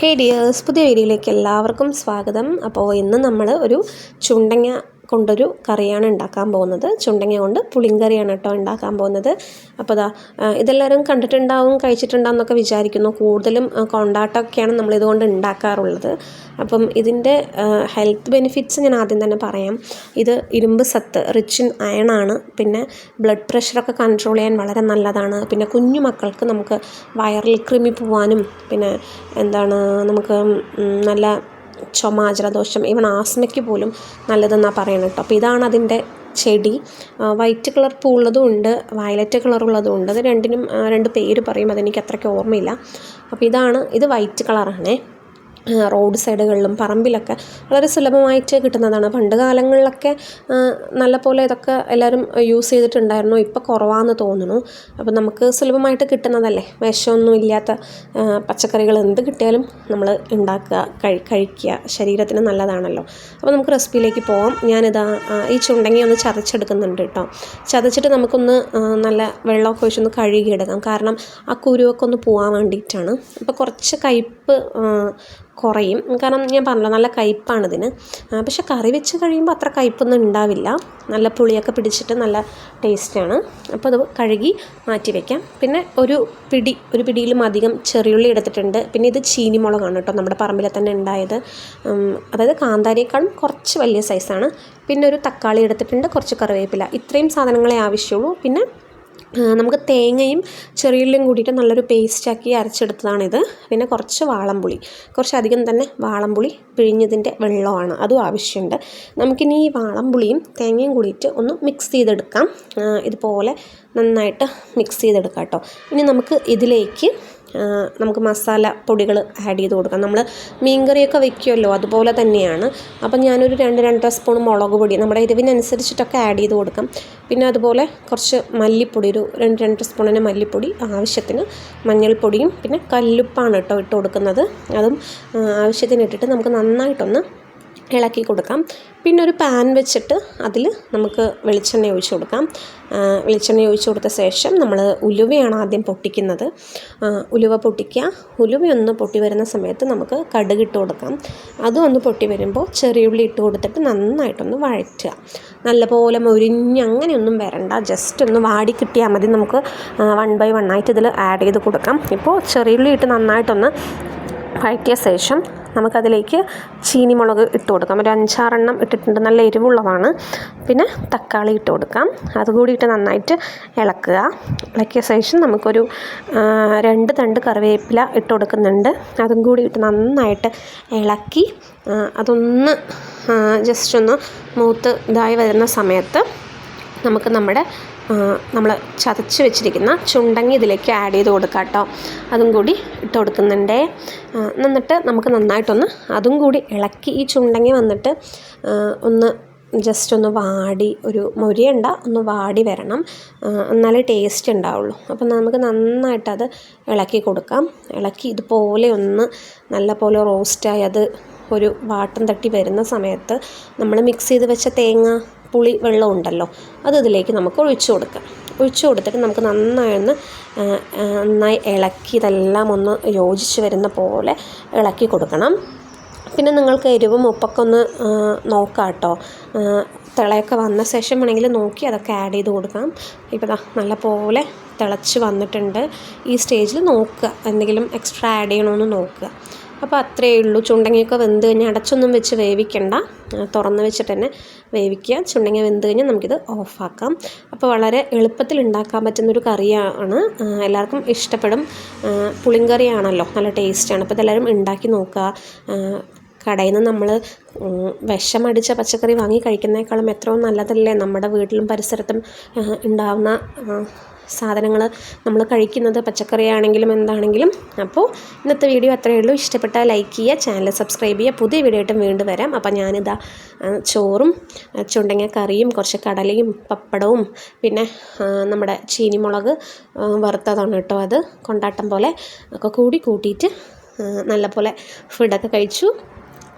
ഹേ dears പുതിയ വീഡിയോയിലേക്ക് എല്ലാവർക്കും സ്വാഗതം. അപ്പോൾ ഇന്ന് നമ്മൾ ഒരു ചുണ്ടങ്ങ കൊണ്ടൊരു കറിയാണ് ഉണ്ടാക്കാൻ പോകുന്നത്. ചുണ്ടങ്ങ കൊണ്ട് പുളിങ്കറിയാണ് കേട്ടോ ഉണ്ടാക്കാൻ പോകുന്നത്. അപ്പോൾ അതാ ഇതെല്ലാവരും കണ്ടിട്ടുണ്ടാവും കഴിച്ചിട്ടുണ്ടാവും എന്നൊക്കെ വിചാരിക്കുന്നു. കൂടുതലും കൊണ്ടാട്ടമൊക്കെയാണ് നമ്മൾ ഇതുകൊണ്ട് ഉണ്ടാക്കാറുള്ളത്. അപ്പം ഇതിന്റെ ഹെൽത്ത് ബെനിഫിറ്റ്സ് ഞാൻ ആദ്യം തന്നെ പറയാം. ഇത് ഇരുമ്പ് സത്ത് റിച്ച് ഇൻ അയൺ ആണ്. പിന്നെ ബ്ലഡ് പ്രഷറൊക്കെ കൺട്രോൾ ചെയ്യാൻ വളരെ നല്ലതാണ്. പിന്നെ കുഞ്ഞു മക്കൾക്ക് നമുക്ക് വയറിൽ കൃമി പോവാനും പിന്നെ എന്താണ് നമുക്ക് നല്ല ചുമ ജലദോഷം ഈവൺ ആസ്മയ്ക്ക് പോലും നല്ലതെന്നാണ് പറയുന്നത് കേട്ടോ. അപ്പോൾ ഇതാണ് അതിന്റെ ചെടി. വൈറ്റ് കളർ പൂ ഉള്ളതും ഉണ്ട് വയലറ്റ് കളർ ഉള്ളതും ഉണ്ട്. അത് രണ്ടിനും രണ്ട് പേര് പറയും അതെനിക്ക് അത്രയ്ക്ക് ഓർമ്മയില്ല. അപ്പോൾ ഇതാണ് ഇത് വൈറ്റ് കളറാണേ റോഡ് സൈഡുകളിലും പറമ്പിലൊക്കെ വളരെ സുലഭമായിട്ട് കിട്ടുന്നതാണ്. പണ്ട് കാലങ്ങളിലൊക്കെ നല്ല പോലെ ഇതൊക്കെ എല്ലാവരും യൂസ് ചെയ്തിട്ടുണ്ടായിരുന്നു. ഇപ്പോൾ കുറവാണെന്ന് തോന്നുന്നു. അപ്പോൾ നമുക്ക് സുലഭമായിട്ട് കിട്ടുന്നതല്ലേ? വിഷമൊന്നും ഇല്ലാത്ത പച്ചക്കറികൾ എന്ത് കിട്ടിയാലും നമ്മൾ ഉണ്ടാക്കുക കഴി കഴിക്കുക. ശരീരത്തിന് നല്ലതാണല്ലോ. അപ്പോൾ നമുക്ക് റെസിപ്പിയിലേക്ക് പോവാം. ഞാനിതാ ഈ ചുണ്ടങ്ങി ഒന്ന് ചതച്ചെടുക്കുന്നുണ്ട് കേട്ടോ. ചതച്ചിട്ട് നമുക്കൊന്ന് നല്ല വെള്ളമൊക്കെ ഒഴിച്ചൊന്ന് കഴുകിയെടുക്കാം. കാരണം ആ കുരുവൊക്കെ ഒന്ന് പോകാൻ വേണ്ടിയിട്ടാണ്. അപ്പോൾ കുറച്ച് കയ്പ്പ് കുറയും. കാരണം ഞാൻ പറഞ്ഞല്ലോ നല്ല കയ്പ്പാണ് ഇതിന്. പക്ഷെ കറി വെച്ച് കഴിയുമ്പോൾ അത്ര കയ്പ്പൊന്നും ഉണ്ടാവില്ല. നല്ല പുളിയൊക്കെ പിടിച്ചിട്ട് നല്ല ടേസ്റ്റാണ്. അപ്പോൾ അത് കഴുകി മാറ്റി വയ്ക്കാം പിന്നെ ഒരു പിടി ഒരു പിടിയിലും അധികം ചെറിയുള്ളി എടുത്തിട്ടുണ്ട്. പിന്നെ ഇത് ചീനിമുളകാണ് കേട്ടോ നമ്മുടെ പറമ്പിൽ തന്നെ ഉണ്ടായത്. അതായത് കാന്താരിയേക്കാളും കുറച്ച് വലിയ സൈസാണ്. പിന്നെ ഒരു തക്കാളി എടുത്തിട്ടുണ്ട് കുറച്ച് കറിവേപ്പില. ഇത്രയും സാധനങ്ങളെ ആവശ്യമുള്ളൂ. പിന്നെ നമുക്ക് തേങ്ങയും ചെറിയുള്ളിയും കൂടിയിട്ട് നല്ലൊരു പേസ്റ്റാക്കി അരച്ചെടുത്തതാണിത്. പിന്നെ കുറച്ച് വാളംപുളി. കുറച്ചധികം തന്നെ വാളംപുളി പിഴിഞ്ഞതിന്റെ വെള്ളമാണ്. അതും ആവശ്യമുണ്ട്. നമുക്കിനി ഈ വാളംപുളിയും തേങ്ങയും കൂടിയിട്ട് ഒന്ന് മിക്സ് ചെയ്തെടുക്കാം. ഇതുപോലെ നന്നായിട്ട് മിക്സ് ചെയ്തെടുക്കാം കേട്ടോ. ഇനി നമുക്ക് ഇതിലേക്ക് നമുക്ക് മസാല പൊടികൾ ആഡ് ചെയ്ത് കൊടുക്കാം. നമ്മൾ മീൻകറിയൊക്കെ വെക്കുമല്ലോ അതുപോലെ തന്നെയാണ്. അപ്പം ഞാനൊരു രണ്ട് രണ്ടര സ്പൂൺ മുളക് പൊടി നമ്മുടെ എരിവിനനുസരിച്ചിട്ടൊക്കെ ആഡ് ചെയ്ത് കൊടുക്കാം. പിന്നെ അതുപോലെ കുറച്ച് മല്ലിപ്പൊടി ഒരു രണ്ട് രണ്ട് സ്പൂണിന് മല്ലിപ്പൊടി ആവശ്യത്തിന് മഞ്ഞൾപ്പൊടിയും പിന്നെ കല്ലുപ്പാണ് കേട്ടോ ഇട്ട് കൊടുക്കുന്നത്. അതും ആവശ്യത്തിന് ഇട്ടിട്ട് നമുക്ക് നന്നായിട്ടൊന്ന് ഇളക്കി കൊടുക്കാം. പിന്നെ ഒരു പാൻ വെച്ചിട്ട് അതിൽ നമുക്ക് വെളിച്ചെണ്ണ ഒഴിച്ചു കൊടുക്കാം. വെളിച്ചെണ്ണ ഒഴിച്ചു കൊടുത്ത ശേഷം നമ്മൾ ഉലുവയാണ് ആദ്യം പൊട്ടിക്കുന്നത്. ഉലുവ പൊട്ടിക്കുക. ഉലുവയൊന്ന് പൊട്ടി വരുന്ന സമയത്ത് നമുക്ക് കടുക് ഇട്ട് കൊടുക്കാം. അതും ഒന്ന് പൊട്ടി വരുമ്പോൾ ചെറിയുള്ളി ഇട്ട് കൊടുത്തിട്ട് നന്നായിട്ടൊന്ന് വഴറ്റുക. നല്ലപോലെ മുരിഞ്ഞ് അങ്ങനെയൊന്നും വരണ്ട. ജസ്റ്റ് ഒന്ന് വാടി കിട്ടിയാൽ മതി നമുക്ക്. വൺ ബൈ വൺ ആയിട്ട് ഇതിൽ ആഡ് ചെയ്ത് കൊടുക്കാം. ഇപ്പോൾ ചെറിയുള്ളി ഇട്ട് നന്നായിട്ടൊന്ന് വഴറ്റിയ ശേഷം നമുക്കതിലേക്ക് ചീനി മുളക് ഇട്ട് കൊടുക്കാം. ഒരു അഞ്ചാറെണ്ണം ഇട്ടിട്ടുണ്ട്. നല്ല എരിവുള്ളതാണ്. പിന്നെ തക്കാളി ഇട്ട് കൊടുക്കാം. അതുകൂടി ഇട്ട് നന്നായിട്ട് ഇളക്കുക. ഇളക്കിയ ശേഷം നമുക്കൊരു രണ്ട് തണ്ട് കറിവേപ്പില ഇട്ട് കൊടുക്കുന്നുണ്ട്. അതും കൂടി ഇട്ട് നന്നായിട്ട് ഇളക്കി അതൊന്ന് ജസ്റ്റ് ഒന്ന് മൂത്ത് ഇതായി വരുന്ന സമയത്ത് നമുക്ക് നമ്മുടെ നമ്മൾ ചതച്ച് വെച്ചിരിക്കുന്ന ചുണ്ടങ്ങി ഇതിലേക്ക് ആഡ് ചെയ്ത് കൊടുക്കാം കേട്ടോ. അതും കൂടി ഇട്ട് കൊടുക്കുന്നുണ്ട്. എന്നിട്ട് നമുക്ക് നന്നായിട്ടൊന്ന് അതും കൂടി ഇളക്കി ഈ ചുണ്ടങ്ങി വന്നിട്ട് ഒന്ന് ജസ്റ്റ് ഒന്ന് വാടി ഒരു മുരിയണ്ട ഒന്ന് വാടി വരണം. എന്നാലേ ടേസ്റ്റ് ഉണ്ടാവുള്ളൂ. അപ്പം നമുക്ക് നന്നായിട്ട് അത് ഇളക്കി കൊടുക്കാം. ഇളക്കി ഇതുപോലെ ഒന്ന് നല്ല പോലെ റോസ്റ്റായി അത് ഒരു വാട്ടം തട്ടി വരുന്ന സമയത്ത് നമ്മൾ മിക്സ് ചെയ്ത് വെച്ച തേങ്ങ പുളി വെള്ളം ഉണ്ടല്ലോ അത് ഇതിലേക്ക് നമുക്ക് ഒഴിച്ചു കൊടുക്കാം. ഒഴിച്ചു കൊടുത്തിട്ട് നമുക്ക് നന്നായി ഒന്ന് നന്നായി ഇളക്കി ഇതെല്ലാം ഒന്ന് യോജിച്ച് വരുന്ന പോലെ ഇളക്കി കൊടുക്കണം. പിന്നെ നിങ്ങൾക്ക് എരിവും ഉപ്പൊക്കെ ഒന്ന് നോക്കാം കേട്ടോ തിളയൊക്കെ വന്ന ശേഷം വേണമെങ്കിൽ നോക്കി അതൊക്കെ ആഡ് ചെയ്ത് കൊടുക്കാം. ഇപ്പോൾ നല്ല പോലെ തിളച്ച് വന്നിട്ടുണ്ട്. ഈ സ്റ്റേജിൽ നോക്കുക. എന്തെങ്കിലും എക്സ്ട്രാ ആഡ് ചെയ്യണമെന്ന് നോക്കുക. അപ്പോൾ അത്രയേ ഉള്ളൂ. ചുണ്ടങ്ങയൊക്കെ വെന്ത് കഴിഞ്ഞാൽ അടച്ചൊന്നും വെച്ച് വേവിക്കണ്ട. തുറന്ന് വെച്ചിട്ട് തന്നെ വേവിക്കുക. ചുണ്ടങ്ങ വെന്ത് കഴിഞ്ഞാൽ നമുക്കിത് ഓഫാക്കാം. അപ്പോൾ വളരെ എളുപ്പത്തിൽ ഉണ്ടാക്കാൻ പറ്റുന്നൊരു കറിയാണ്. എല്ലാവർക്കും ഇഷ്ടപ്പെടും. പുളിങ്കറിയാണല്ലോ. നല്ല ടേസ്റ്റാണ്. അപ്പോൾ ഇതെല്ലാവരും ഉണ്ടാക്കി നോക്കുക. കടയിൽ നിന്ന് നമ്മൾ വിഷമടിച്ച പച്ചക്കറി വാങ്ങി കഴിക്കുന്നതിനേക്കാളും എത്രയോ നല്ലതല്ലേ നമ്മുടെ വീട്ടിലും പരിസരത്തും ഉണ്ടാകുന്ന സാധനങ്ങൾ നമ്മൾ കഴിക്കുന്നത് പച്ചക്കറിയാണെങ്കിലും എന്താണെങ്കിലും. അപ്പോൾ ഇന്നത്തെ വീഡിയോ അത്രയേ ഉള്ളൂ. ഇഷ്ടപ്പെട്ടാൽ ലൈക്ക് ചെയ്യുക ചാനൽ സബ്സ്ക്രൈബ് ചെയ്യുക. പുതിയ വീഡിയോ ആയിട്ടും വീണ്ടും വരാം. അപ്പോൾ ഞാനിതാ ചോറും ചുണ്ടങ്ങ കറിയും കുറച്ച് കടലയും പപ്പടവും പിന്നെ നമ്മുടെ ചീനിമുളക് വറുത്തതാണ് കേട്ടോ അത് കൊണ്ടാട്ടം പോലെ ഒക്കെ കൂടി കൂട്ടിയിട്ട് നല്ല പോലെ ഫുഡൊക്കെ കഴിച്ചു.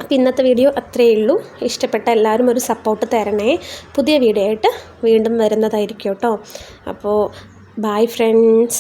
അപ്പോൾ ഇന്നത്തെ വീഡിയോ അത്രയേ ഉള്ളൂ. ഇഷ്ടപ്പെട്ട എല്ലാവരും ഒരു സപ്പോർട്ട് തരണേ. പുതിയ വീഡിയോ ആയിട്ട് വീണ്ടും വരുന്നതായിരിക്കും കേട്ടോ. അപ്പോൾ ബൈ friends.